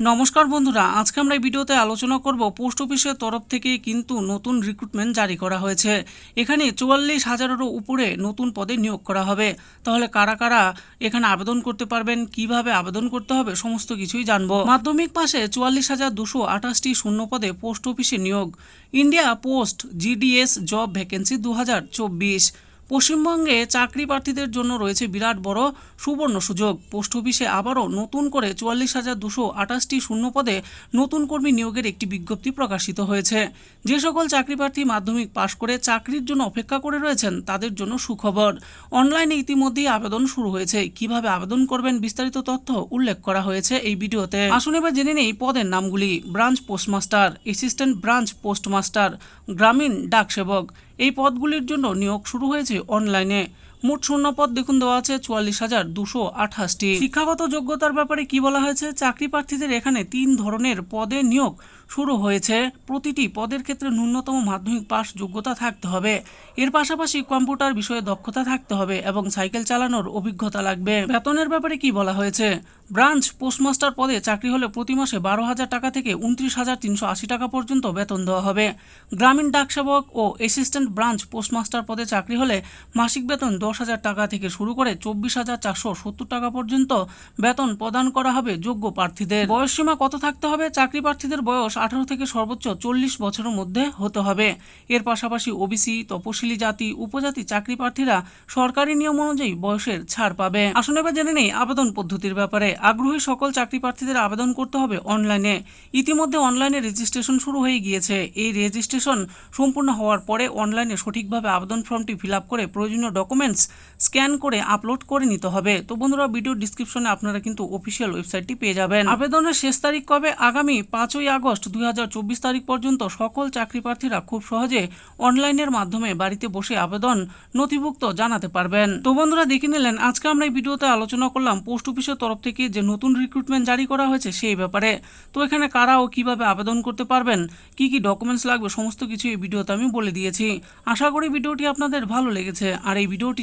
নমস্কার বন্ধুরা, আজকে আমরা এই ভিডিওতে আলোচনা করব পোস্ট অফিসের তরফ থেকে কিন্তু নতুন রিক্রুটমেন্ট জারি করা হয়েছে। এখানে চুয়াল্লিশ হাজারেরও উপরে নতুন পদে নিয়োগ করা হবে। তাহলে কারা কারা এখানে আবেদন করতে পারবেন, কীভাবে আবেদন করতে হবে, সমস্ত কিছুই জানব। মাধ্যমিক পাশে চুয়াল্লিশ হাজার দুশো আঠাশটি শূন্য পদে পোস্ট অফিসে নিয়োগ। India post GDS job vacancy দু হাজার চব্বিশ। পশ্চিমবঙ্গে চাকরি প্রার্থীদের জন্য রয়েছে বিরাট বড় সুবর্ণ সুযোগ। পোস্ট অফিসে আবারও নতুন করে চুয়াল্লিশ হাজার দুশো আঠাশটি শূন্য পদে নতুন কর্মী নিয়োগের একটি বিজ্ঞপ্তি প্রকাশিত হয়েছে। যে সকল চাকরি প্রার্থী মাধ্যমিক পাশ করে চাকরির জন্য অপেক্ষা করে রয়েছেন, তাদের জন্য সুখবর। অনলাইনে ইতিমধ্যেই আবেদন শুরু হয়েছে। কীভাবে আবেদন করবেন বিস্তারিত তথ্য উল্লেখ করা হয়েছে এই ভিডিওতে। আসুন এবার জেনে নেই পদের নামগুলি। Branch postmaster, assistant branch postmaster, Gramin Dak Sevak এই পদগুলির জন্য নিয়োগ শুরু হয়েছে অনলাইনে। মোট শূন্য পদ দেখুন দেওয়া আছে চুয়াল্লিশ হাজার দুশো আঠাশটি। শিক্ষাগত যোগ্যতার ব্যাপারে কি বলা হয়েছে? চাকরি প্রার্থীদের এখানে তিন ধরনের পদে নিয়োগ শুরু হয়েছে। প্রতিটি পদের ক্ষেত্রে ন্যূনতম মাধ্যমিক পাস যোগ্যতা থাকতে হবে। এর পাশাপাশি কম্পিউটার বিষয়ে দক্ষতা থাকতে হবে এবং সাইকেল চালানোর অভিজ্ঞতা লাগবে। বেতনের ব্যাপারে কি বলা হয়েছে? ব্রাঞ্চ পোস্টমাস্টার পদে চাকরি হলে প্রতি মাসে বারো হাজার টাকা থেকে উনত্রিশ হাজার তিনশো আশি টাকা পর্যন্ত বেতন দেওয়া হবে। গ্রামীণ ডাকসেবক ও অ্যাসিস্ট্যান্ট ব্রাঞ্চ পোস্টমাস্টার পদে চাকরি হলে মাসিক বেতন দশ হাজার টাকা থেকে শুরু করে চব্বিশ হাজার চারশো সত্তর টাকা পর্যন্ত বেতন প্রদান করা হবে যোগ্য প্রার্থীদের। বয়সসীমা কত থাকতে হবে? চাকরি প্রার্থীদের বয়স আঠারো থেকে সর্বোচ্চ চল্লিশ বছরের মধ্যে হতে হবে। এর পাশাপাশি ওবিসি, তপশিলি জাতি, উপজাতি চাকরি প্রার্থীরা সরকারি নিয়ম অনুযায়ী বয়সের ছাড় পাবে। আসুন এবার জেনে নেই আবেদন পদ্ধতির ব্যাপারে। আগ্রহী সকল চাকরি প্রার্থীদের আবেদন করতে হবে অনলাইনে। ইতিমধ্যে অনলাইনে রেজিস্ট্রেশন শুরু হয়ে গিয়েছে। এই রেজিস্ট্রেশন সম্পূর্ণ হওয়ার পরে অনলাইনে সঠিকভাবে আবেদন ফর্মটি ফিল করে প্রয়োজনীয় ডকুমেন্টস স্ক্যান করে আপলোড করে নিতে হবে। তো বন্ধুরা ভিডিও ডিসক্রিপশনে আপনারা কিন্তু অফিসিয়াল ওয়েবসাইটটি পেয়ে যাবেন। আবেদনের শেষ তারিখ কবে? আগামী পাঁচই আগস্ট দুই হাজার চব্বিশ তারিখ পর্যন্ত সকল চাকরি প্রার্থীরা খুব সহজে অনলাইনের মাধ্যমে বাড়িতে বসে আবেদন নথিভুক্ত জানাতে পারবেন। তো বন্ধুরা, দেখে নিলেন, আজকে আমরা এই ভিডিওতে আলোচনা করলাম পোস্ট অফিসের তরফ থেকে যে নতুন রিক্রুটমেন্ট জারি করা হয়েছে সেই ব্যাপারে। তো এখানে কারা ও কীভাবে আবেদন করতে পারবেন, কি কি ডকুমেন্টস লাগবে, সমস্ত কিছু এই ভিডিওতে আমি বলে দিয়েছি। আশা করি ভিডিওটি আপনাদের ভালো লেগেছে। আর এই ভিডিওটি